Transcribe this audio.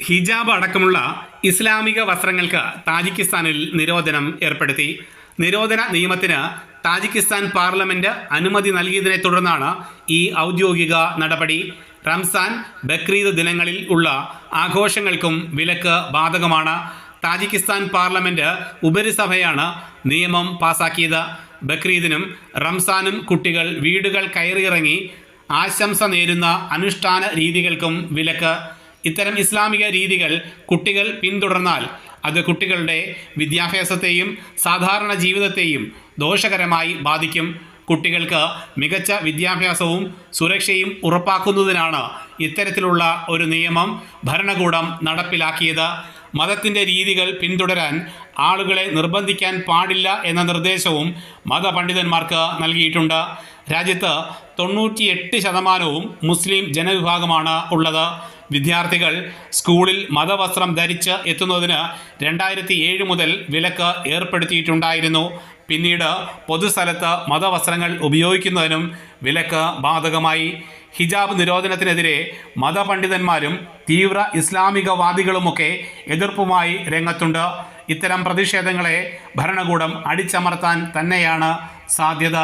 ഹിജാബ് അടക്കമുള്ള ഇസ്ലാമിക വസ്ത്രങ്ങൾക്ക് താജിക്കിസ്ഥാനിൽ നിരോധനം ഏർപ്പെടുത്തി. നിരോധന നിയമത്തിന് താജിക്കിസ്ഥാൻ പാർലമെന്റ് അനുമതി നൽകിയതിനെ തുടർന്നാണ് ഈ ഔദ്യോഗിക നടപടി. റംസാൻ ബക്രീദ് ദിനങ്ങളിൽ ഉള്ള ആഘോഷങ്ങൾക്കും വിലക്ക് ബാധകമാണ്. താജിക്കിസ്ഥാൻ പാർലമെന്റ് ഉപരിസഭയാണ് നിയമം പാസാക്കിയത്. ബക്രീദിനും റംസാനും കുട്ടികൾ വീടുകൾ കയറിയിറങ്ങി ആശംസ നേരുന്ന അനുഷ്ഠാന രീതികൾക്കും വിലക്ക്. ഇത്തരം ഇസ്ലാമിക രീതികൾ കുട്ടികൾ പിന്തുടർന്നാൽ അത് കുട്ടികളുടെ വിദ്യാഭ്യാസത്തെയും സാധാരണ ജീവിതത്തെയും ദോഷകരമായി ബാധിക്കും. കുട്ടികൾക്ക് മികച്ച വിദ്യാഭ്യാസവും സുരക്ഷയും ഉറപ്പാക്കുന്നതിനാണ് ഇത്തരത്തിലുള്ള ഒരു നിയമം ഭരണകൂടം നടപ്പിലാക്കിയത്. മതത്തിന്റെ രീതികൾ പിന്തുടരാൻ ആളുകളെ നിർബന്ധിക്കാൻ പാടില്ല എന്ന നിർദ്ദേശവും മതപണ്ഡിതന്മാർക്ക് നൽകിയിട്ടുണ്ട്. രാജ്യത്ത് തൊണ്ണൂറ്റിയെട്ട് ശതമാനവും മുസ്ലിം ജനവിഭാഗമാണ് ഉള്ളത്. വിദ്യാർത്ഥികൾ സ്കൂളിൽ മതവസ്ത്രം ധരിച്ച് എത്തുന്നതിന് രണ്ടായിരത്തി ഏഴ് മുതൽ വിലക്ക് ഏർപ്പെടുത്തിയിട്ടുണ്ടായിരുന്നു. പിന്നീട് പൊതുസ്ഥലത്ത് മതവസ്ത്രങ്ങൾ ഉപയോഗിക്കുന്നതിനും വിലക്ക് ബാധകമായി. ഹിജാബ് നിരോധനത്തിനെതിരെ മതപണ്ഡിതന്മാരും തീവ്ര ഇസ്ലാമികവാദികളുമൊക്കെ എതിർപ്പുമായി രംഗത്തുണ്ട്. ഇത്തരം പ്രതിഷേധങ്ങളെ ഭരണകൂടം അടിച്ചമർത്താൻ തന്നെയാണ് സാധ്യത.